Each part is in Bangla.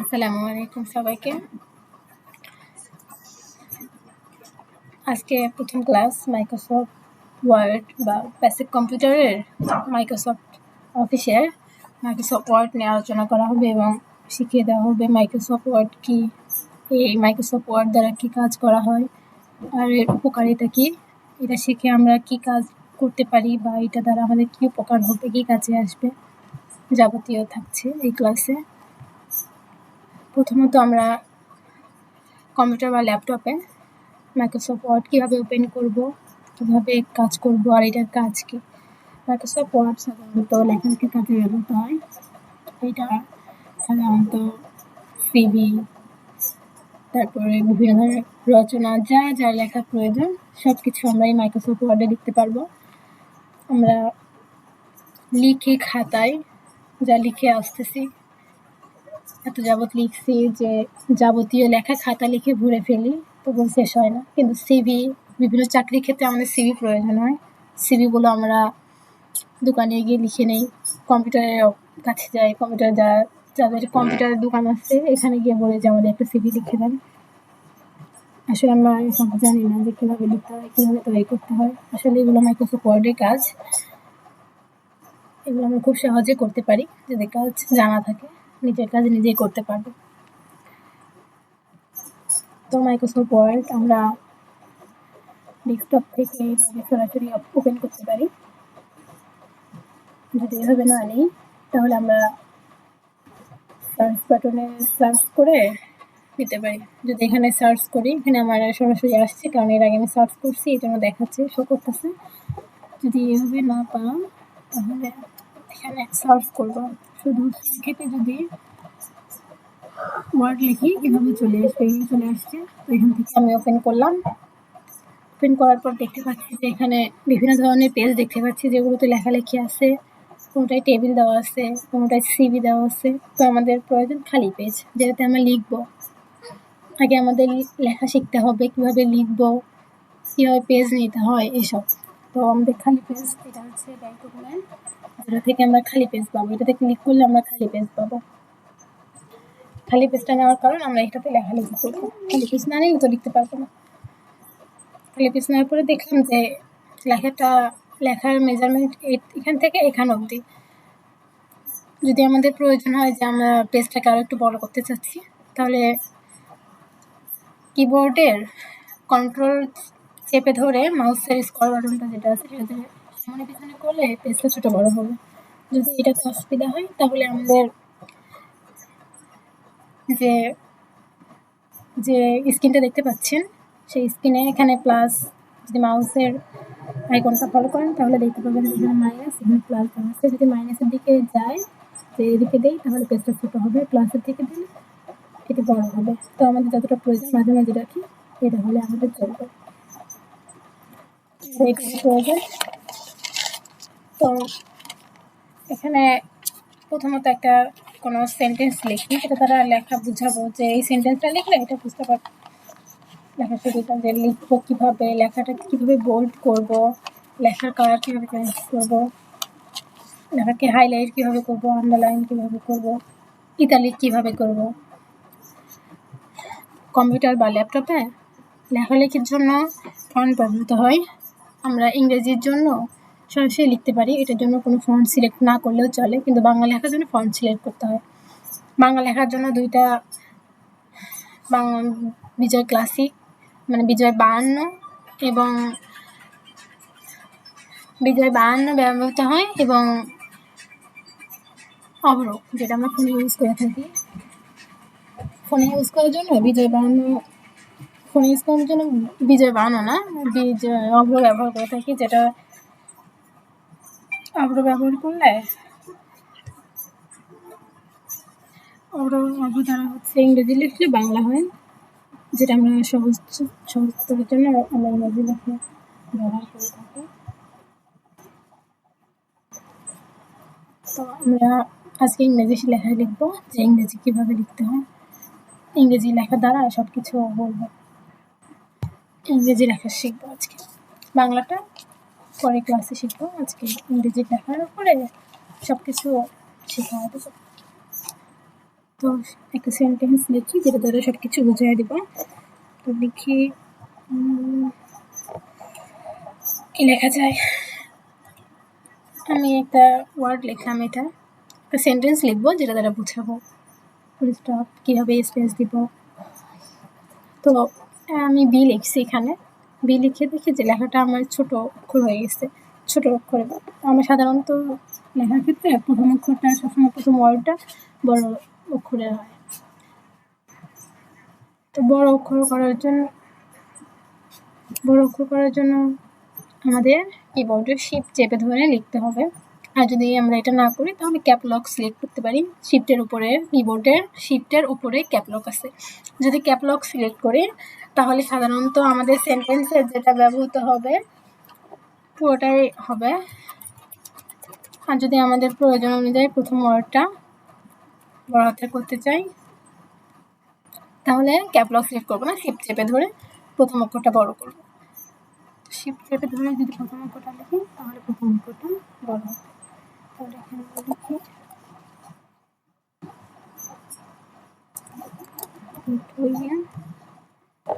আসসালামু আলাইকুম সবাইকে। আজকে প্রথম ক্লাস মাইক্রোসফট ওয়ার্ড বা বেসিক কম্পিউটারের মাইক্রোসফট অফিসের মাইক্রোসফট ওয়ার্ড নিয়ে আলোচনা করা হবে এবং শিখিয়ে দেওয়া হবে মাইক্রোসফট ওয়ার্ড কি, এই মাইক্রোসফট ওয়ার্ড দ্বারা কি কাজ করা হয়, আর এর উপকারিতা কি, এটা শিখে আমরা কি কাজ করতে পারি বা এটা দ্বারা আমাদের কি উপকার হবে, কি কাজে আসবে, যাবতীয় থাকছে এই ক্লাসে। প্রথমত আমরা কম্পিউটার বা ল্যাপটপে মাইক্রোসফট ওয়ার্ড কীভাবে ওপেন করব, কীভাবে কাজ করব আর এটার কাজ কী? মাইক্রোসফট ওয়ার্ড সাধারণত লেখালেখির কাজে ব্যবহৃত হয়। এটা সাধারণত সিভি তারপরে বিভিন্ন ধরনের রচনা, যা যা লেখা প্রয়োজন সব কিছু আমরা এই মাইক্রোসফট ওয়ার্ডে লিখতে পারব। আমরা লিখে খাতায় যা লিখে আসতেছি এত যাবৎ লিখছি যে যাবতীয় লেখা খাতা লিখে ভরে ফেলি তবু শেষ হয় না। কিন্তু সিভি বিভিন্ন চাকরির ক্ষেত্রে আমাদের সিভি প্রয়োজন হয়। সিভিগুলো আমরা দোকানে গিয়ে লিখে নেই। কম্পিউটারের কাছে যাই, কম্পিউটার যা, যাদের কম্পিউটারের দোকান আছে, এখানে গিয়ে বলে যে আমাদের একটা সিভি লিখে দেন। আসলে আমরা সব জানি না যে কীভাবে লিখতে হয়, কীভাবে তৈরি করতে হয়। আসলে এগুলো আমার মাইক্রোসফট ওয়ার্ডের কাজ। এগুলো আমরা খুব সহজে করতে পারি যদি কাজ জানা থাকে। নিজের কাজ নিজেই করতে পারব। তো মাইক্রোসফট ওয়ার্ড আমরা ডেস্কটপ থেকে সরাসরি ওপেন করতে পারি। যদি এভাবে না নেই, তাহলে আমরা সার্চ বাটনে সার্চ করে দিতে পারি। যদি এখানে সার্চ করি, এখানে আমার সরাসরি আসছে, কারণ এর আগে আমি সার্চ করছি, এই জন্য দেখাচ্ছে শো করতেছে। যদি এভাবে না পাও, তাহলে এখানে সার্চ করব। শুধু সংক্ষেপে যদি ওয়ার্ড লিখি এভাবে চলে আসবে এভাবে চলে আসছে, তো এখান থেকে আমি ওপেন করলাম। ওপেন করার পর দেখতে পাচ্ছি যে এখানে বিভিন্ন ধরনের পেজ দেখতে পাচ্ছি, যেগুলোতে লেখালেখি আছে, কোনোটায় টেবিল দেওয়া আছে, কোনোটায় সিবি দেওয়া আছে। তো আমাদের প্রয়োজন খালি পেজ যেটাতে আমরা লিখব। আগে আমাদের লেখা শিখতে হবে, কীভাবে লিখব, কীভাবে পেজ নিতে হয়, এসব। তো আমাদের খালি পেজ এটা হচ্ছে ব্যাংক ডকুমেন্ট যেটা থেকে আমরা খালি পেজ পাবো। এটাতে ক্লিক করলে আমরা খালি পেজ পাবো। খালি পেজটা নেওয়ার কারণ আমরা এটাতে লেখা লেখালেখি করব। খালি পেজ না নিলে তো লিখতে পারব না। খালি পেজ নেওয়ার পরে দেখলাম যে লেখাটা, লেখার মেজারমেন্ট এখান থেকে এখান অবধি। যদি আমাদের প্রয়োজন হয় যে আমরা পেজটাকে আরও একটু বড় করতে চাচ্ছি, তাহলে কিবোর্ডের কন্ট্রোল চেপে ধরে মাউসের স্কল বাটনটা যেটা আছে, সেটা সামনে পিছনে করলে পেজটা ছোটো বড় হবে। যদি এটাতে অসুবিধা হয়, তাহলে আমাদের যে যে স্ক্রিনটা দেখতে পাচ্ছেন, সেই স্ক্রিনে এখানে প্লাস যদি মাউসের আইকনটা ফলো করেন, তাহলে দেখতে পাবেন এখানে মাইনাস এখানে প্লাস আছে। যদি মাইনাসের দিকে যায়, যে এদিকে দিই, তাহলে পেজটা ছোটো হবে। প্লাসের দিকে দিলে এটি বড় হবে। তো আমাদের যতটা প্রয়োজন, মাঝে মাঝে রাখি। এটা হলে আমাদের চলবে। প্রয়োজন তো এখানে প্রথমত একটা কোনো সেন্টেন্স লিখি সেটা তারা লেখা বুঝাবো যে এই সেন্টেন্সটা লিখলে এটা বুঝতে পারব। লেখা শুরুটা যে লিখব কীভাবে, লেখাটা কীভাবে বোল্ড করব, লেখার কালার কীভাবে চেঞ্জ করব, লেখাকে হাইলাইট কীভাবে করব আন্ডারলাইন কীভাবে করব ইতালিক কীভাবে করব। কম্পিউটার বা ল্যাপটপে লেখালেখির জন্য ফন্ট ব্যবহৃত হয়। আমরা ইংরেজির জন্য সরাসরি লিখতে পারি। এটার জন্য কোনো ফন্ট সিলেক্ট না করলেও চলে, কিন্তু বাংলা লেখার জন্য ফন্ট সিলেক্ট করতে হয়। বাংলা লেখার জন্য দুইটা বিজয় ক্লাসিক মানে বিজয় বাহান্ন এবং বিজয় বাহান্ন ব্যবহৃত হয় এবং অবরোধ, যেটা আমরা ফোনে ইউজ করে থাকি। ফোনে ইউজ করার জন্য বিজয় বাহান্ন ফোনে ইউজ করার জন্য বিজয় বাহান্ন না, বিজয় অভ্র ব্যবহার করে থাকি, যেটা অভ্র ব্যবহার করলে? অভ্র দ্বারা হচ্ছে ইংরেজি লিখলে বাংলা হয়। যেটা আমরা সহজ সহজতরের জন্য আমরা ইংরেজি লেখা ব্যবহার করে থাকি। তো আমরা আজকে ইংরেজি লেখা লিখব, যে ইংরেজি কীভাবে লিখতে হয়। ইংরেজি লেখা দ্বারা সব কিছু বলব। ইংরেজি লেখা শিখব আজকে। বাংলাটা পরে ক্লাসে শিখব, আজকে ইংরেজি লেখার উপরে সব কিছু শেখা হবে তো একটা সেন্টেন্স লিখি যেটা ধরে সব কিছু বুঝিয়ে দিব। তো লিখি কি লেখা যায়? আমি একটা ওয়ার্ড লিখলাম এটা। একটা সেন্টেন্স লিখব যেটা দ্বারা বুঝাবো। স্টপ কীভাবে স্পেস দিব? তো আমি বি লিখছি এখানে। বি লিখে দেখি যে লেখাটা আমার ছোট অক্ষর হয়ে গেছে, ছোট অক্ষরে। আমরা সাধারণত লেখার ক্ষেত্রে প্রথম অক্ষরটা, সবসময় প্রথম ওয়ার্ডটা বড় অক্ষরে হয়। তো বড় অক্ষর করার জন্য, বড় অক্ষর করার জন্য আমাদের কিবোর্ডে শিফট চেপে ধরে লিখতে হবে। আর যদি আমরা এটা না করি, তাহলে ক্যাপলক সিলেক্ট করতে পারি। শিফটের উপরে কিবোর্ডের শিফটের উপরে ক্যাপলক আছে। যদি ক্যাপলক সিলেক্ট করি তাহলে সাধারণত আমাদের সেন্টেন্সে যেটা ব্যবহৃত হবে, পুরোটাই হবে। আর যদি আমাদের প্রয়োজন অনুযায়ী প্রথম ওয়ার্ডটা বড় হাতে করতে চাই, তাহলে ক্যাপলক সিলেক্ট করব না শিফট চেপে ধরে প্রথম অক্ষরটা বড় করব। শিপ চেপে ধরে যদি প্রথম অক্ষরটা লিখি, তাহলে প্রথম অক্ষরটা বড় হবে। তাহলে এখানে লিখি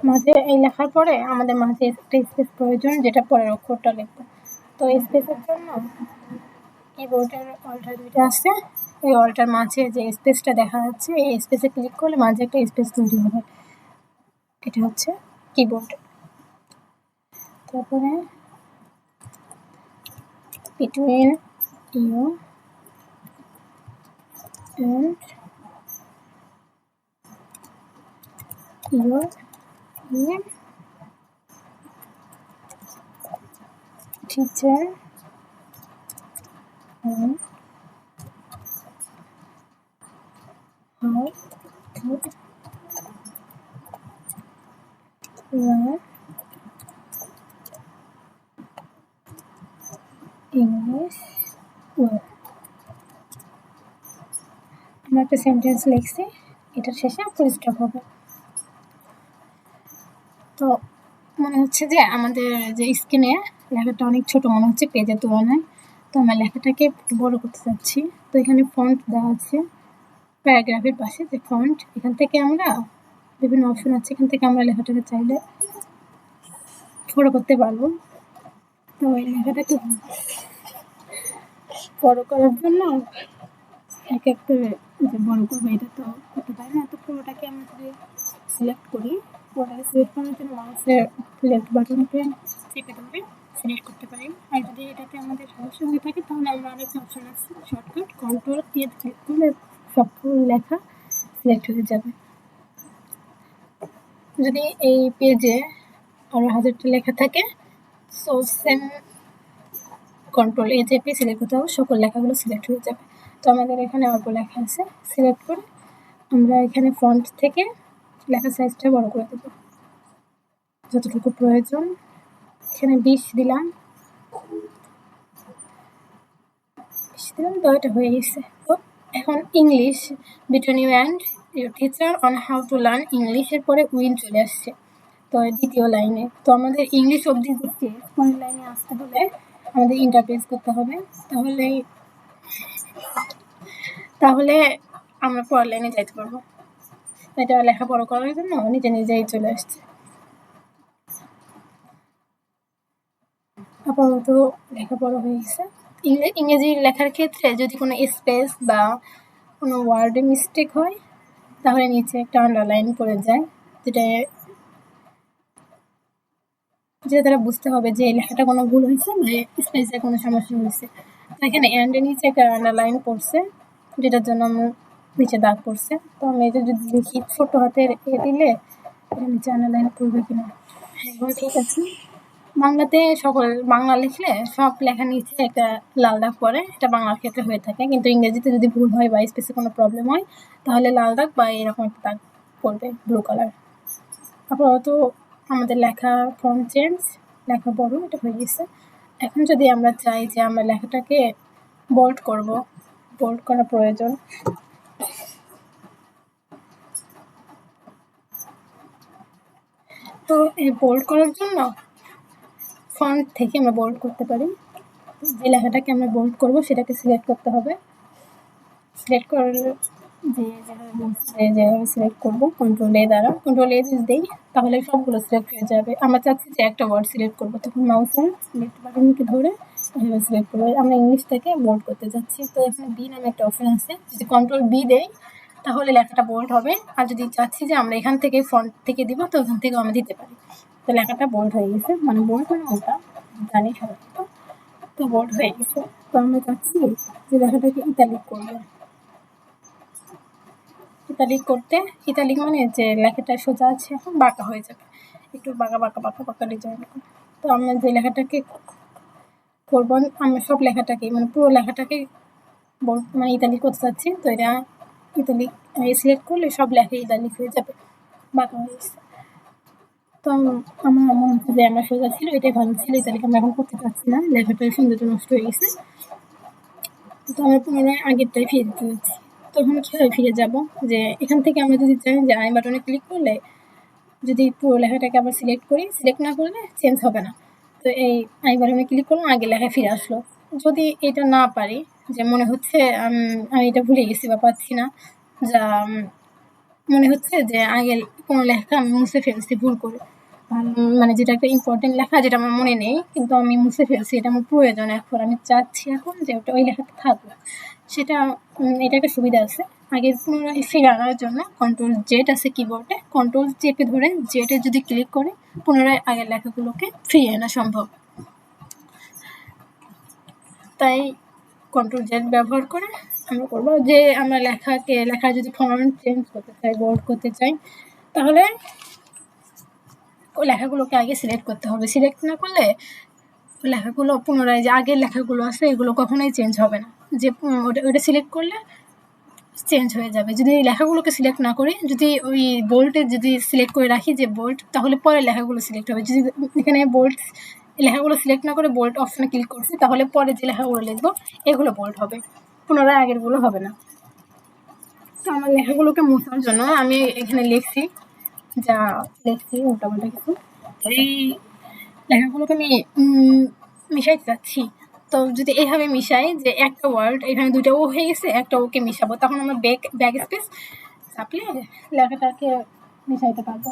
মাঝে এই লেখার পরে আমাদের মাঝে একটা স্পেস প্রয়োজন যেটা পরের অক্ষরটা লিখব। তো স্পেসের জন্য কিবোর্ডের অল্টার দুইটা আছে। এই অল্টার মাঝে যে স্পেসটা দেখা যাচ্ছে, এই স্পেসে ক্লিক করলে মাঝে একটা স্পেস তৈরি হবে। এটা হচ্ছে কিবোর্ড তারপরে between you and your name teacher and how to learn English well. আমরা একটা সেন্টেন্স লিখছি এটার শেষে স্টপ হবে তো মনে হচ্ছে যে আমাদের যে স্ক্রিনে লেখাটা অনেক ছোট মনে হচ্ছে পেজের তুলনায়। তো আমরা লেখাটাকে বড় করতে চাচ্ছি। তো এখানে ফন্ট দেওয়া আছে, প্যারাগ্রাফের পাশে যে ফন্ট এখান থেকে আমরা বিভিন্ন অপশন আছে, এখান থেকে আমরা লেখাটাকে চাইলে বড় করতে পারব। তো এই লেখাটাকে বড় করার জন্য এক একটা যে বড় করব, এটা তো করতে পারি না। তো পুরোটাকে আমরা যদি সিলেক্ট করি সিলেক্ট করার জন্য মাউসের লেফট বাটনকে চেপে ধরে সিলেক্ট করতে পারি আর যদি এটাতে আমাদের সমস্যা হয়ে থাকে তাহলে আমরা অনেক অপশন আছে শর্টকাট কন্ট্রোল দিয়ে ক্লিক করলে সব লেখা সিলেক্ট হয়ে যাবে যদি এই পেজে আরও হাজারটা লেখা থাকে সো সেম কন্ট্রোল এ চেপে সিলেক্ট করতে হবে সকল লেখাগুলো সিলেক্ট হয়ে যাবে তো আমাদের এখানে অল্প লেখা আছে সিলেক্ট করে আমরা এখানে ফন্ট থেকে লেখা সাইজটা বড় করে দেব। যতটুকু প্রয়োজন। এখানে বিশ দিলাম। বিশ দিলাম তো, এটা হয়ে গেছে। এখন English between you and your teacher on how to learn ইংলিশের পরে উইল চলে আসছে। তো দ্বিতীয় লাইনে তো আমাদের ইংলিশ অবধি দিচ্ছে পরের লাইনে আসতে হলে আমাদের ইন্টারপ্রেস করতে হবে। তাহলে তাহলে আমরা পরের লাইনে যাইতে পারব। এটা লেখাপড়া করার জন্য নিজে নিজেই চলে আসছে। আপাতত লেখাপড়া হয়ে গেছে। ইংরেজি লেখার ক্ষেত্রে যদি কোনো স্পেস বা কোনো ওয়ার্ডে মিস্টেক হয়, তাহলে নিচে একটা আন্ডারলাইন করে যায়, যেটা যেটা তারা বুঝতে হবে যে লেখাটা কোনো ভুল হয়েছে বা স্পেসে কোনো সমস্যা হয়েছে। এখানে অ্যান্ডের নিচে একটা আন্ডারলাইন পড়ছে, যেটার জন্য আমার নিচে দাগ পড়ছে তো আমি এটা যদি দেখি ছোটো হাতের এ দিলে, এটা নিচে আন্ডারলাইন পড়বে কিনা? হ্যাঁ ঠিক আছে। বাংলাতে সকল, বাংলা লিখলে সব লেখা নিচে একটা লাল দাগ পড়ে, এটা বাংলার ক্ষেত্রে হয়ে থাকে। কিন্তু ইংরেজিতে যদি ভুল হয় বা স্পেসে কোনো প্রবলেম হয়, তাহলে লাল দাগ বা এরকম একটা দাগ পড়বে ব্লু কালার আপাতত আমাদের লেখা ফর্ম চেঞ্জ লেখা বড়, এটা হয়ে গেছে। এখন যদি আমরা চাই যে আমরা লেখাটাকে বোল্ড করব বোল্ড করা প্রয়োজন তো এই বোল্ড করার জন্য ফন্ট থেকে আমরা বোল্ড করতে পারি। যে লেখাটাকে আমরা বোল্ড করব, সেটাকে সিলেক্ট করতে হবে। সিলেক্ট করার যে যেভাবে সিলেক্ট করব কন্ট্রোল এ দ্বারা। কন্ট্রোল এ যদি দিই, তাহলে সবগুলো সিলেক্ট হয়ে যাবে। আমরা চাচ্ছি যে একটা ওয়ার্ড সিলেক্ট করব। তখন মাউসের সিলেক্ট বাটনকে ধরে এভাবে সিলেক্ট করব। আমরা ইংলিশ থেকে বোল্ড করতে যাচ্ছি। তো এখানে বি নামে একটা অপশন আছে। যদি কন্ট্রোল বি দেই তাহলে লেখাটা বোল্ড হবে। আর যদি চাচ্ছি যে আমরা এখান থেকে ফ্রন্ট থেকে দিব, তো ওখান থেকেও আমরা দিতে পারি। তো লেখাটা বোল্ড হয়ে গেছে। মানে বোল্ড মানে ওটা, জানি সাধারণত তো বোল্ড হয়ে গেছে। তো আমরা চাচ্ছি যে লেখাটাকে ইতালিক করব। ইতালিক করতে ইতালিক মানে যে লেখাটা সোজা আছে এখন, বাঁকা হয়ে যাবে। একটু বাঁকা বাঁকা বাঁকা বাঁকা ডিজাইন তো আমরা যে লেখাটাকে করব, আমরা সব লেখাটাকে মানে পুরো লেখাটাকে মানে ইতালিক করতে চাচ্ছি, তো এটা ইতালিক সিলেক্ট করলে সব লেখা ইতালিক হয়ে যাবে। বাঁকা তো আমার মনে হচ্ছে যে আমার সোজা ছিল, এটাই ভালো ছিল ইতালিক আমরা এখন করতে পারছি না লেখাটার সৌন্দর্য নষ্ট হয়ে গেছে। তো আমরা পুনরায় আগেরটাই ফিরে দিতে যাচ্ছি। তখন কীভাবে ফিরে যাব যে এখান থেকে আমরা যদি চাই যে আই বাটনে ক্লিক করলে যদি পুরো লেখাটাকে আবার সিলেক্ট করি সিলেক্ট না করলে চেঞ্জ হবে না। তো এই আই বাটনে ক্লিক করলাম, আগে লেখা ফিরে আসলো। যদি এটা না পারি, যে মনে হচ্ছে আমি এটা ভুলে গেছি বা পাচ্ছি না, যা মনে হচ্ছে যে আগে কোনো লেখা আমি মুছে ফেলছি, ভুল করে। মানে যেটা একটা ইম্পর্টেন্ট লেখা, যেটা আমার মনে নেই, কিন্তু আমি মুছে ফেলছি, এটা আমার প্রয়োজন এখন। আমি চাচ্ছি এখন যে ওটা ওই লেখাটা থাকবে সেটা এটা একটা সুবিধা আছে। আগে পুনরায় ফিরে আনার জন্য কন্ট্রোল জেড আছে কিবোর্ডে কন্ট্রোল চেপে ধরে জেটে যদি ক্লিক করে, পুনরায় আগের লেখাগুলোকে ফিরিয়ে আনা সম্ভব। তাই কন্ট্রোল জেড ব্যবহার করে আমরা করব। যে আমরা লেখাকে লেখা যদি ফর্মেট চেঞ্জ করতে চাই বোর্ড করতে চাই, তাহলে ওই লেখাগুলোকে আগে সিলেক্ট করতে হবে। সিলেক্ট না করলে লেখাগুলো পুনরায় যে আগের লেখাগুলো আছে, এগুলো কখনোই চেঞ্জ হবে না। যে ওটা ওটা সিলেক্ট করলে চেঞ্জ হয়ে যাবে। যদি লেখাগুলোকে সিলেক্ট না করি, যদি ওই বোল্টে যদি সিলেক্ট করে রাখি যে বোল্ট তাহলে পরে লেখাগুলো সিলেক্ট হবে। যদি এখানে বোল্ট লেখাগুলো সিলেক্ট না করে বোল্ট অপশানে ক্লিক করছি, তাহলে পরে যে লেখাগুলো লিখব, এগুলো বোল্ট হবে। পুনরায় আগেরগুলো হবে না। তো আমার লেখাগুলোকে মোছার জন্য আমি এখানে লিখছি, যা লিখছি, উল্টাপাল্টা কিছু। এই লেখাগুলোকে আমি মিশাইতে চাচ্ছি তো যদি এইভাবে মিশাই যে একটা ওয়ার্ড এখানে দুটো ও হয়ে গেছে, একটা ওকে মিশাবো, তখন আমরা ব্যাক ব্যাক স্পেস চাপলে লেখাটাকে মিশাইতে পারব।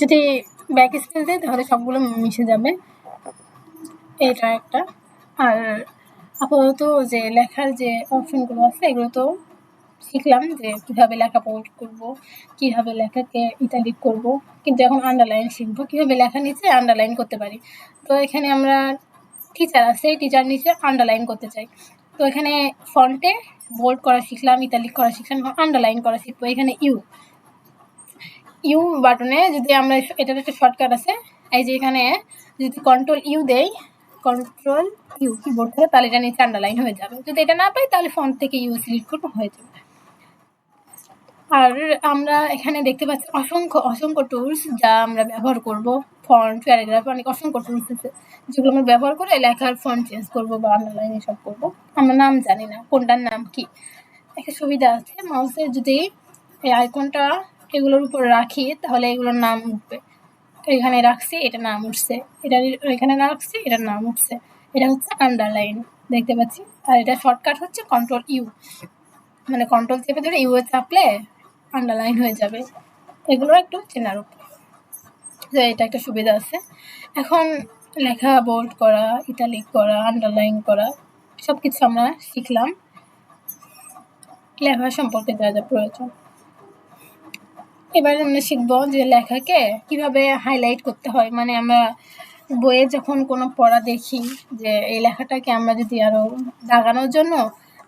যদি ব্যাক স্পেস দেয় তাহলে সবগুলো মিশে যাবে। এটা একটা। আর আপাতত যে লেখার যে অপশনগুলো আছে, এগুলো তো শিখলাম যে কীভাবে লেখা পোস্ট করব, কীভাবে লেখাকে ইতালিক করব। কিন্তু এখন আন্ডারলাইন শিখব, কীভাবে লেখা নিচে আন্ডারলাইন করতে পারি। তো এখানে আমরা টিচার আছে টিচার নিচে আন্ডারলাইন করতে চাই। তো এখানে ফন্টে বোল্ড করা শিখলাম ইতালিক করা শিখলাম আন্ডারলাইন করা শিখব। এখানে ইউ ইউ বাটনে যদি আমরা এটার একটা শর্টকাট আছে, এই যে এখানে যদি কন্ট্রোল ইউ দেই কন্ট্রোল ইউ কিবোর্ড করে তাহলে এটা নিচে আন্ডারলাইন হয়ে যাবে। যদি এটা না পাই, তাহলে ফন্ট থেকে ইউ সিলেক্ট করব, হয়ে যাবে। আর আমরা এখানে দেখতে পাচ্ছি অসংখ্য অসংখ্য টুলস যা আমরা ব্যবহার করব। ফন্ট প্যারাগ্রাফ অনেক অসংখ্য টুলস আছে, যেগুলো আমরা ব্যবহার করে লেখার ফন্ট চেঞ্জ করব বা আন্ডারলাইন এসব করব। আমরা নাম জানি না, কোনটার নাম কি। একটা সুবিধা আছে মাউসের যদি এই আইকনটা এগুলোর উপর রাখি, তাহলে এগুলোর নাম উঠবে। এখানে রাখছি, এটা নাম উঠছে। এটা এখানে না রাখছি এটার নাম উঠছে। এটা হচ্ছে আন্ডারলাইন দেখতে পাচ্ছি। আর এটা শর্টকাট হচ্ছে কন্ট্রোল ইউ মানে কন্ট্রোল চেপে ধরে ইউ চাপলে আন্ডারলাইন হয়ে যাবে। এগুলো একটু চেনার উপর। তো এটা একটা সুবিধা আছে। এখন লেখা বোল্ড করা ইটালিক করা আন্ডারলাইন করা সব কিছু আমরা শিখলাম। লেখা সম্পর্কে যা যা প্রয়োজন। এবার আমরা শিখব যে লেখাকে কীভাবে হাইলাইট করতে হয়। মানে আমরা বইয়ে যখন কোনো পড়া দেখি যে এই লেখাটাকে আমরা যদি আরও দাগানোর জন্য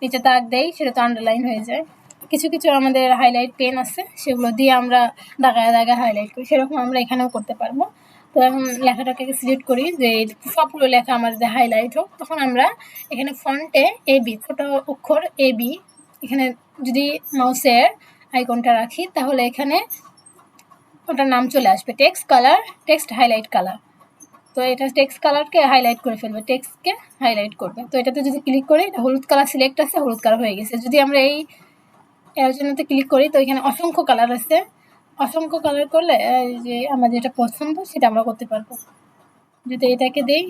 নিচে তাক দেই, সেটা তো আন্ডারলাইন হয়ে যায়। কিছু কিছু আমাদের হাইলাইট পেন আছে, সেগুলো দিয়ে আমরা দাগায় দাগায় হাইলাইট করি। সেরকম আমরা এখানেও করতে পারব। তো এখন লেখাটাকে সিলেক্ট করি যে সবগুলো লেখা আমার যে হাইলাইট হোক, তখন আমরা এখানে ফন্টে এ বি ছোট অক্ষর এ বি এখানে যদি মাউসের আইকনটা রাখি, তাহলে এখানে ওটার নাম চলে আসবে text colour text highlight colour তো এটা টেক্সট কালারকে হাইলাইট করে ফেলবে টেক্সটকে হাইলাইট করবে। তো এটাতে যদি ক্লিক করি হলুদ কালার সিলেক্ট আছে, হলুদ কালার হয়ে গেছে। যদি আমরা এই এর ক্লিক করি, তো এখানে অসংখ্য কালার আছে। অসংখ্য কালার করলে যে আমার যেটা পছন্দ, সেটা আমরা করতে পারব। যদি এটাকে দেই,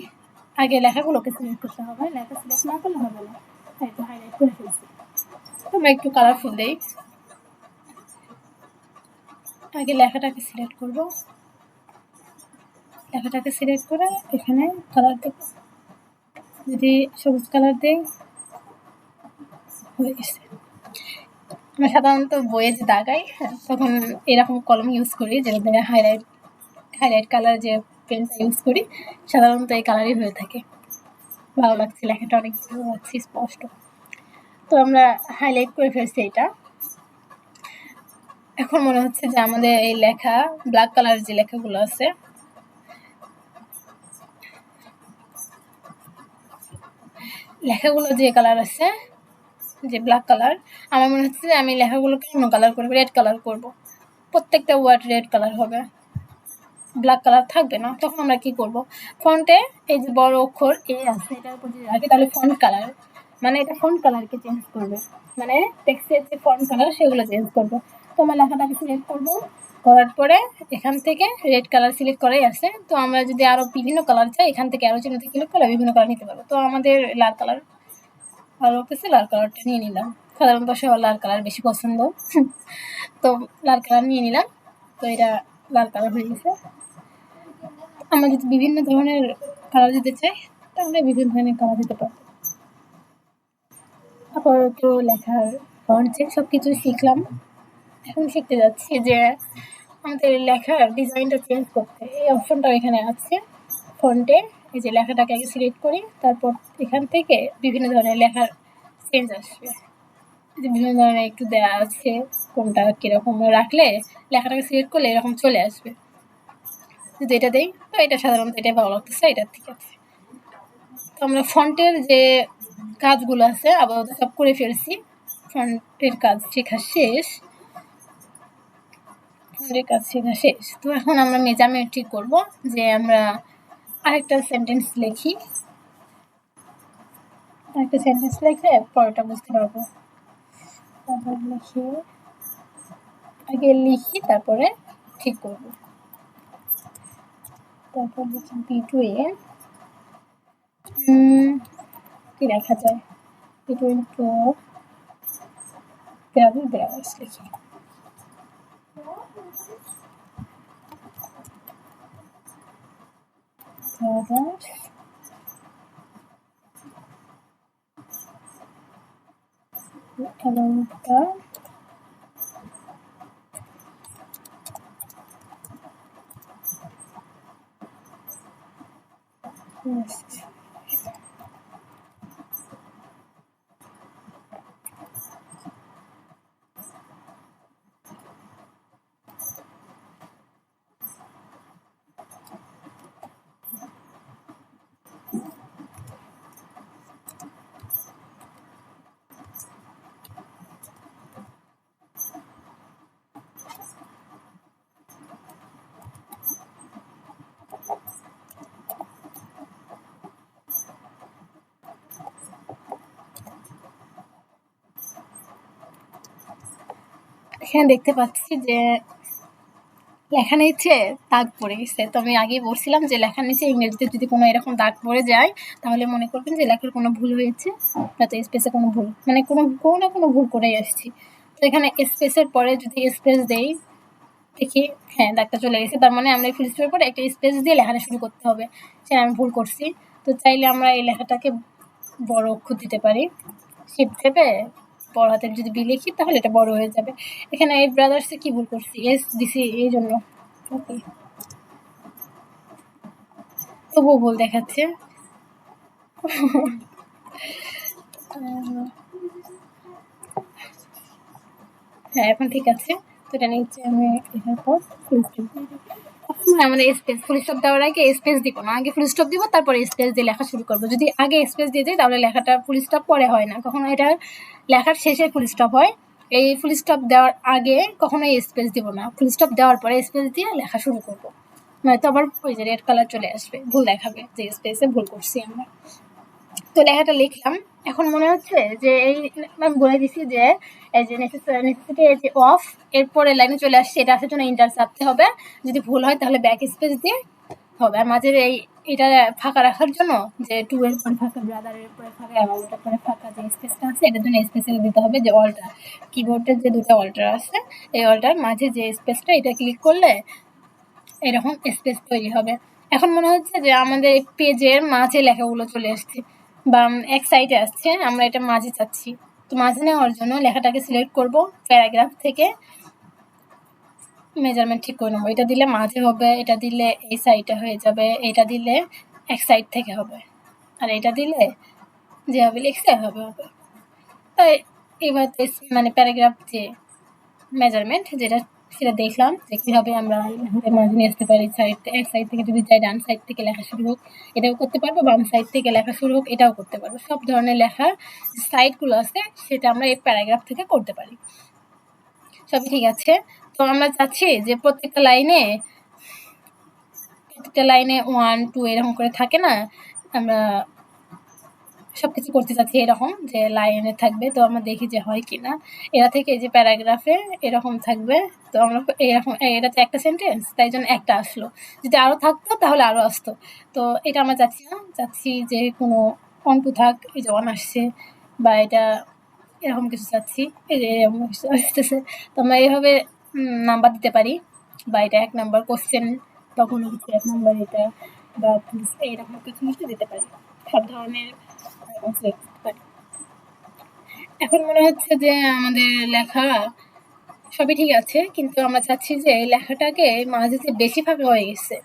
আগে লেখাগুলোকে সিলেক্ট করতে হবে। লেখা সিলেক্ট না করলে হবে না। তাই তো হাইলাইট করে ফেলছি। আমরা একটু কালারফুল দেই। আগে লেখাটাকে সিলেক্ট করব। লেখাটাকে সিলেক্ট করে এখানে কালার দেব। যদি সবুজ কালার দেই হয়ে গেছে। আমরা সাধারণত বইয়ে যে দাগাই হ্যাঁ, তখন এরকম কলম ইউজ করি যেটা হাইলাইট হাইলাইট কালার যে পেনটা ইউজ করি সাধারণত এই কালারই হয়ে থাকে। ভালো লাগছে লেখাটা অনেক ভালো লাগছে স্পষ্ট। তো আমরা হাইলাইট করে ফেলছি এটা। এখন মনে হচ্ছে যে আমাদের এই লেখা ব্ল্যাক কালার যে লেখাগুলো আছে, লেখাগুলো যে কালার আছে, যে ব্ল্যাক কালার আমার মনে হচ্ছে যে আমি লেখাগুলোকে অন্য কালার করব রেড কালার করব। প্রত্যেকটা ওয়ার্ড রেড কালার হবে। ব্ল্যাক কালার থাকবে না, তখন আমরা কি করব? ফন্টে এই যে বড় অক্ষর এ আছে এটার উপর যদি রাখি, তাহলে ফন্ট কালার মানে এটা ফন্ট কালারকে চেঞ্জ করবে। মানে টেক্সটের যে ফন্ট কালার সেগুলো চেঞ্জ করব। তো আমার লেখাটাকে সিলেক্ট করব। করার পরে এখান থেকে রেড কালার সিলেক্ট করাই আছে। তো আমরা যদি আরও বিভিন্ন কালার চাই, এখান থেকে আরও চিহ্ন ক্লিক করে বিভিন্ন কালার নিতে পারব। তো আমাদের লাল কালার ভালো লাগতেছে লাল কালারটা নিয়ে নিলাম। সাধারণত সবার লাল কালার বেশি পছন্দ। তো লাল কালার নিয়ে নিলাম। তো এটা লাল কালার হয়ে গেছে। আমরা যদি বিভিন্ন ধরনের কালার দিতে চাই, তাহলে বিভিন্ন ধরনের কালার দিতে পারব। আপাতত লেখার ফন্ট সব কিছু শিখলাম। এখন শিখতে যাচ্ছি যে আমাদের লেখার ডিজাইনটা চেঞ্জ করতে। এই অপশনটা এখানে আছে ফন্টে এই যে লেখাটাকে আগে সিলেক্ট করি, তারপর এখান থেকে বিভিন্ন ধরনের লেখার চেঞ্জ আসবে। যে বিভিন্ন ধরনের একটু দেওয়া আছে, কোনটা কীরকম রাখলে লেখাটাকে সিলেক্ট করলে এরকম চলে আসবে। যদি এটা দেই, তো এটা সাধারণত এটাই ভালো লাগতেছে, এটার ঠিক আছে। তো আমরা ফন্টের যে কাজগুলো আছে আবার সব করে ফেলছি। ফন্টের কাজ শেখা শেষ। ফন্টের কাজ শেষ। তো এখন আমরা মেজারমেন্টটি করব যে আমরা আরেকটা সেন্টেন্স লিখি। আরেকটা সেন্টেন্স লিখে পরেরটা বুঝতে পারব। তারপর লিখি, আগে লিখি, তারপরে ঠিক করব। তারপর লিখি বি টু এ কি লেখা যায়? বি টু ইন্টু গ্রামের browse so that along yes. এখানে দেখতে পাচ্ছি যে লেখা নিচে দাগ পড়ে গেছে। তো আমি আগেই বলছিলাম যে লেখার নিচে ইংরেজিতে যদি কোনো এরকম দাগ পড়ে যায়, তাহলে মনে করবেন যে লেখার কোনো ভুল হয়েছে নয়তো স্পেসে কোনো ভুল মানে কোনো কোনো না কোনো ভুল করেই আসছি। তো এখানে স্পেসের পরে যদি স্পেস দেই, দেখি হ্যাঁ দাগটা চলে গেছে। তার মানে আমরা ফুল স্পেসের পরে একটা স্পেস দিয়ে লেখাটা শুরু করতে হবে। সেটা আমি ভুল করছি। তো চাইলে আমরা এই লেখাটাকে বড় অক্ষর দিতে পারি। শিপ চেপে বড় হাতের যদি বি লিখি, তাহলে এটা বড় হয়ে যাবে। এখানে এই ব্রাদার্সে কি ভুল করছি? এস দিছি এই জন্য। ওকে তবুও ভুল দেখাচ্ছে। হ্যাঁ এখন ঠিক আছে। তো এটা নিচে আমি এটার পর দিয়ে আমাদের স্পেস ফুল স্টপ দেওয়ার আগে স্পেস দিব না। আগে ফুল স্টপ দিব, তারপরে স্পেস দিয়ে লেখা শুরু করব। যদি আগে স্পেস দিয়ে দিই, তাহলে লেখাটা ফুল স্টপ পরে হয় না। কখনো এটা লেখার শেষে ফুল স্টপ হয়। এই ফুল স্টপ দেওয়ার আগে কখনোই স্পেস দিব না। ফুল স্টপ দেওয়ার পরে স্পেস দিয়ে লেখা শুরু করব। নয়তো আবার ওই যে রেড কালার চলে আসবে। ভুল দেখাবে যে স্পেসে ভুল করছি আমরা। তো লেখাটা লিখলাম। এখন মনে হচ্ছে যে এই আমি বলে দিছি যে এই যে নেসেসিটি এই যে অফ এরপরে লাইনে চলে আসছে, এটা আসার জন্য ইন্টার চাপতে হবে। যদি ভুল হয় তাহলে ব্যাক স্পেস দিয়ে হবে। আর মাঝের এই, এটা ফাঁকা রাখার জন্য যে টু এর পরে ফাঁকা ব্রাদারের পরে ফাঁকা অ্যামাউন্টের পরে ফাঁকা যে স্পেসটা আছে, এটার জন্য স্পেসে দিতে হবে যে অল্টার কিবোর্ডের যে দুটো অল্টার আছে, এই অল্টার মাঝে যে স্পেসটা এটা ক্লিক করলে এরকম স্পেস তৈরি হবে। এখন মনে হচ্ছে যে আমাদের পেজের মাঝে লেখাগুলো চলে আসছে বা এক সাইডে আসছে, আমরা এটা মাঝে চাচ্ছি। তো মাঝে নেওয়ার জন্য লেখাটাকে সিলেক্ট করব প্যারাগ্রাফ থেকে মেজারমেন্ট ঠিক করে নেব। এটা দিলে মাঝে হবে, এটা দিলে এই সাইডটা হয়ে যাবে, এটা দিলে এক সাইড থেকে হবে। আর এটা দিলে যেভাবে লিখছে হবে। হবে এবার মানে প্যারাগ্রাফ যে মেজারমেন্ট যেটা সেটা দেখলাম যে কীভাবে আমরা মাঝে নিয়ে আসতে পারি সাইড এক সাইড থেকে যদি চাই ডান সাইড থেকে লেখা শুরু হোক, এটাও করতে পারব, বাম সাইড থেকে লেখা শুরু হোক, এটাও করতে পারব। সব ধরনের লেখার সাইডগুলো আছে, সেটা আমরা এই প্যারাগ্রাফ থেকে করতে পারি। সবই ঠিক আছে? তো আমরা চাচ্ছি যে প্রত্যেকটা লাইনে প্রত্যেকটা লাইনে ওয়ান টু এরকম করে থাকে না? আমরা সব কিছু করতে চাচ্ছি এরকম যে লাইনে থাকবে, তো আমরা দেখি যে হয় কি না এরা থেকে এই যে প্যারাগ্রাফে এরকম থাকবে, তো আমরা এরকম, এটা তো একটা সেন্টেন্স তাই জন্য একটা আসলো। যদি আরও থাকতো, তাহলে আরও আসতো। তো এটা আমরা চাচ্ছি না, চাচ্ছি যে কোনো টু থাক, এই যে অন আসছে, বা এটা এরকম কিছু চাচ্ছি, এই যে এরকম কিছু আসতেছে। তো আমরা এইভাবে নাম্বার দিতে পারি, বা এটা এক নাম্বার কোশ্চেন কোনো কিছু এক নাম্বার এটা, বা এইরকম কিছু দিতে পারি। সব ধরনের এখন মনে হচ্ছে যে আমাদের লেখা সবই ঠিক আছে, কিন্তু আমরা চাচ্ছি যে লেখাটাকে মাঝে যে বেশি ফাঁকা হয়ে গেছে,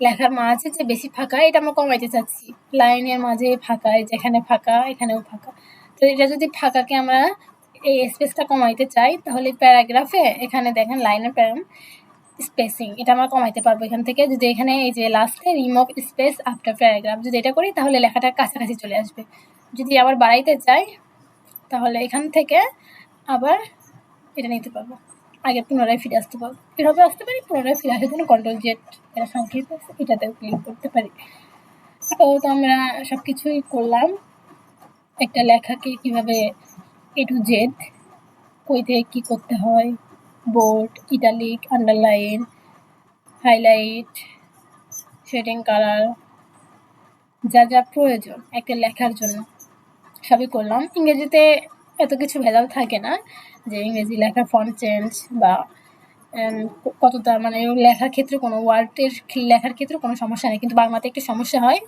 লেখার মাঝে যে বেশি ফাঁকা, এটা আমরা কমাইতে চাচ্ছি। লাইনের মাঝে ফাঁকা যেখানে ফাঁকা, এখানেও ফাঁকা। তো এটা যদি ফাঁকাকে আমরা এই স্পেসটা কমাইতে চাই, তাহলে প্যারাগ্রাফে এখানে দেখেন লাইনের প্যারাম স্পেসিং এটা আমরা কমাইতে পারব এখান থেকে। যদি এখানে এই যে লাস্টে রিমুভ স্পেস আফটার প্যারাগ্রাফ যদি এটা করি, তাহলে লেখাটা কাছাকাছি চলে আসবে। যদি আবার বাড়াইতে চাই, তাহলে এখান থেকে আবার এটা নিতে পারব। আগে পুনরায় ফিরে আসতে পারব। এভাবে আসতে পারি, পুনরায় ফিরে আসার জন্য কন্ট্রোল জেট এটা সংক্ষেপ আছে, এটাতেও ক্লিক করতে পারি। তো তো আমরা সব কিছুই করলাম। একটা লেখাকে কীভাবে এ টু জেড কইতে কী করতে হয় bold italic underline highlight shading colour যা যা প্রয়োজন একটা লেখার জন্য। সবই করলাম। ইংরেজিতে এত কিছু ভেজাল থাকে না যে ইংরেজি লেখার ফন্ট চেঞ্জ বা কতটা মানে লেখার ক্ষেত্রে কোনো ওয়ার্ডের লেখার ক্ষেত্রে কোনো সমস্যা নেই। কিন্তু বাংলাতে একটু সমস্যা হয়,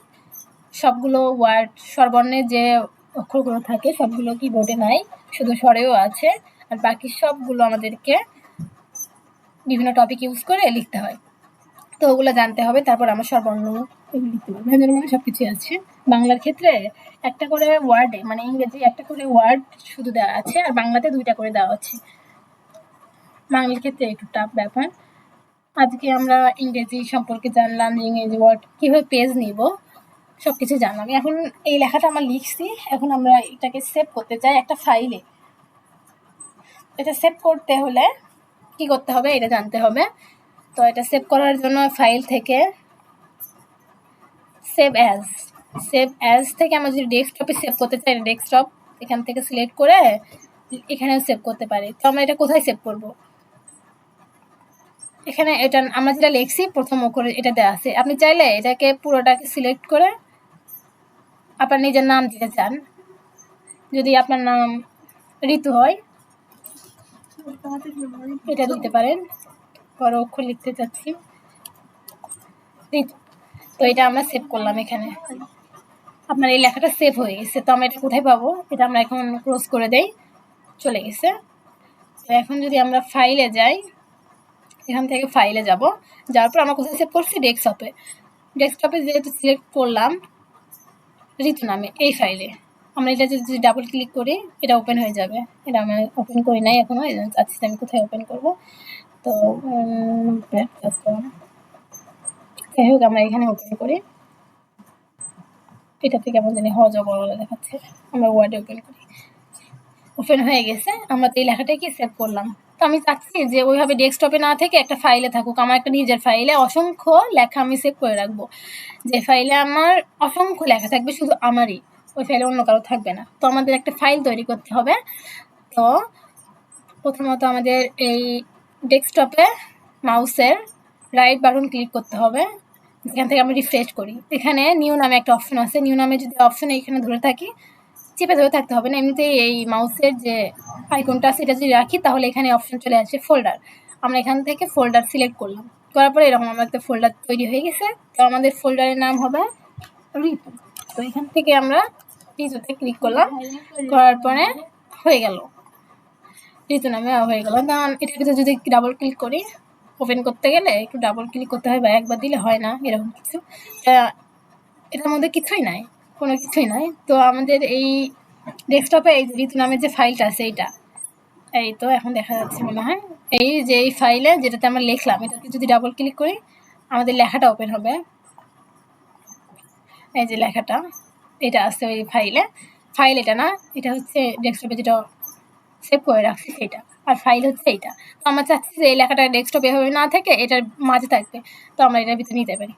সবগুলো ওয়ার্ড স্বরবর্ণে যে অক্ষরগুলো থাকে, সবগুলো কি বোর্ডে নাই, শুধু স্বরেও আছে। আর বাকি সবগুলো আমাদেরকে বিভিন্ন টপিক ইউজ করে লিখতে হয়। তো ওগুলো জানতে হবে, তারপর আমার পারব। মানে সব কিছুই আছে। বাংলার ক্ষেত্রে একটা করে ওয়ার্ডে মানে ইংরেজি একটা করে ওয়ার্ড শুধু দেওয়া আছে, আর বাংলাতে দুইটা করে দেওয়া আছে। বাংলার ক্ষেত্রে একটু টাফ ব্যাপার। আজকে আমরা ইংরেজি সম্পর্কে জানলাম, ইংরেজি ওয়ার্ড কীভাবে পেজ নিব সব কিছু জানলাম। এখন এই লেখাটা আমরা লিখছি, এখন আমরা এটাকে সেভ করতে চাই একটা ফাইলে এটা সেভ করতে হলে কি করতে হবে এটা জানতে হবে। তো এটা সেভ করার জন্য ফাইল থেকে সেভ অ্যাজ সেভ অ্যাজ থেকে আমরা যদি ডেস্কটপে সেভ করতে চাই ডেস্কটপ এখান থেকে সিলেক্ট করে এখানেও সেভ করতে পারি। তো আমরা এটা কোথায় সেভ করব? এখানে এটা আমরা যেটা লিখছি, প্রথম করে এটা দেওয়া আছে। আপনি চাইলে এটাকে পুরোটাকে সিলেক্ট করে আপনার নিজের নাম দিতে চান। যদি আপনার নাম ঋতু হয় এটা দিতে পারেন। বড় অক্ষর লিখতে চাচ্ছি। তো এটা আমরা সেভ করলাম এখানে। আপনার এই লেখাটা সেভ হয়ে গেছে, তো আমরা এটা কোথায় পাবো? এটা আমরা এখন ক্লোজ করে দেই, চলে গেছে। তো এখন যদি আমরা ফাইলে যাই, এখান থেকে ফাইলে যাব। যাওয়ার পর আমরা কোথায় সেভ করছি? ডেস্কটপে ডেস্কটপে যেহেতু সিলেক্ট করলাম, ঋতু নামে, এই ফাইলে আমরা এটা যদি ডাবল ক্লিক করি, এটা ওপেন হয়ে যাবে। এটা আমি ওপেন করি নাই এখনও চাচ্ছি আমি কোথায় ওপেন করব? তো। যাই হোক, আমরা এখানে ওপেন করি। এটা থেকে কেমন জানি হজ বড় দেখাচ্ছে। আমরা ওয়ার্ডে ওপেন করি। ওপেন হয়ে গেছে। আমরা তো এই লেখাটাকে সেভ করলাম? তো আমি চাচ্ছি যে ওইভাবে ডেস্কটপে না থেকে একটা ফাইলে থাকুক। আমার একটা নিজের ফাইলে অসংখ্য লেখা আমি সেভ করে রাখব। যে ফাইলে আমার অসংখ্য লেখা থাকবে, শুধু আমারই। ওই ফাইলে অন্য কারও থাকবে না। তো আমাদের একটা ফাইল তৈরি করতে হবে। তো প্রথমত আমাদের এই ডেস্কটপে মাউসের রাইট বাটন ক্লিক করতে হবে। এখান থেকে আমরা রিফ্রেশ করি। এখানে নিউ নামে একটা অপশন আছে। নিউ নামে যদি অপশন এখানে ধরে থাকি, চেপে ধরে থাকতে হবে না। এমনিতেই এই মাউসের যে আইকনটা আছে, এটা যদি রাখি, তাহলে এখানে অপশন চলে আসে ফোল্ডার আমরা এখান থেকে ফোল্ডার সিলেক্ট করলাম। করার পরে এরকম আমার একটা ফোল্ডার তৈরি হয়ে গেছে। তো আমাদের ফোল্ডারের নাম হবে রিপু তো এখান থেকে আমরা ঋতুতে ক্লিক করলাম, করার পরে হয়ে গেল। ঋতু নামে হয়ে গেল। এটার ভিতরে যদি ডাবল ক্লিক করি ওপেন করতে গেলে একটু ডাবল ক্লিক করতে হয় বা একবার দিলে হয় না, এরকম কিছু। এটার মধ্যে কিছুই নাই, কোনো কিছুই নাই। তো আমাদের এই ডেস্কটপে এই ঋতু নামের যে ফাইলটা আছে এইটা, এই তো এখন দেখা যাচ্ছে মনে হয়। এই যে এই ফাইলে যেটাতে আমরা লিখলাম, এটাতে যদি ডাবল ক্লিক করি, আমাদের লেখাটা ওপেন হবে। এই যে লেখাটা। এটা আছে ওই ফাইলে ফাইল এটা না, এটা হচ্ছে ডেস্কটপে যেটা সেভ করে রাখছি সেটা। আর ফাইল হচ্ছে এইটা। তো আমরা চাচ্ছি যে এই লেখাটা ডেস্কটপে এভাবে না থাকে এটার মাঝে থাকবে। তো আমরা এটার ভিতরে নিতে পারি।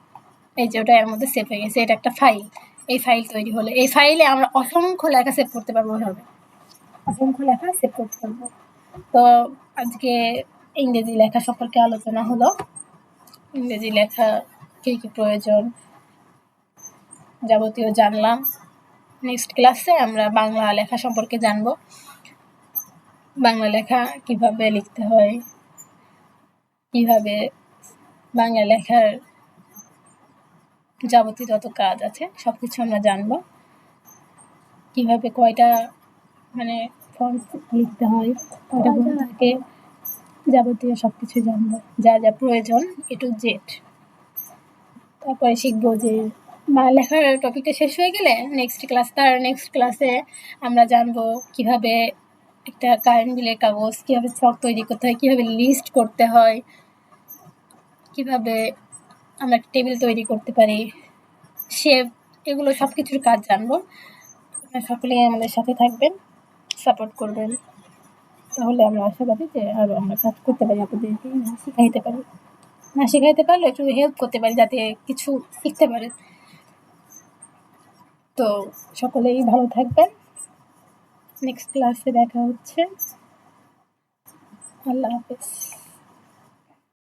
এই যে ওটা এর মধ্যে সেভ হয়ে গেছে, এটা একটা ফাইল এই ফাইল তৈরি হলো। এই ফাইলে আমরা অসংখ্য লেখা সেভ করতে পারব ওইভাবে অসংখ্য লেখা সেভ করতে পারব। তো আজকে ইংরেজি লেখা সম্পর্কে আলোচনা হলো। ইংরেজি লেখা কী কী প্রয়োজন? যাবতীয় জানলাম। নেক্সট ক্লাসে আমরা বাংলা লেখা সম্পর্কে জানব। বাংলা লেখা কীভাবে লিখতে হয়, কীভাবে বাংলা লেখার যাবতীয় যত কাজ আছে সব কিছু আমরা জানব। কীভাবে কয়টা মানে ফর্ম লিখতে হয়, কয়টা থাকে, যাবতীয় সব কিছু জানব। যা যা প্রয়োজন এ টু জেড তারপরে শিখব যে বাংলা লেখার টপিকটা শেষ হয়ে গেলে নেক্সট ক্লাস তার নেক্সট ক্লাসে আমরা জানব কীভাবে একটা কারেন্ট বিলের কাগজ, কীভাবে স্টক তৈরি করতে হয়, কীভাবে লিস্ট করতে হয়, কীভাবে আমরা টেবিল তৈরি করতে পারি শেপ এগুলো সব কিছুর কাজ জানব। সকলেই আমাদের সাথে থাকবেন সাপোর্ট করবেন। তাহলে আমরা আশাবাদী যে আরও আমরা কাজ করতে পারি আপনাদেরকে না শেখাইতে পারি। না শেখাইতে পারলে একটু হেল্প করতে পারি, যাতে কিছু শিখতে পারে তো সকলেই ভালো থাকবেন। নেক্সট ক্লাসে দেখা হচ্ছে। আল্লাহ হাফেজ।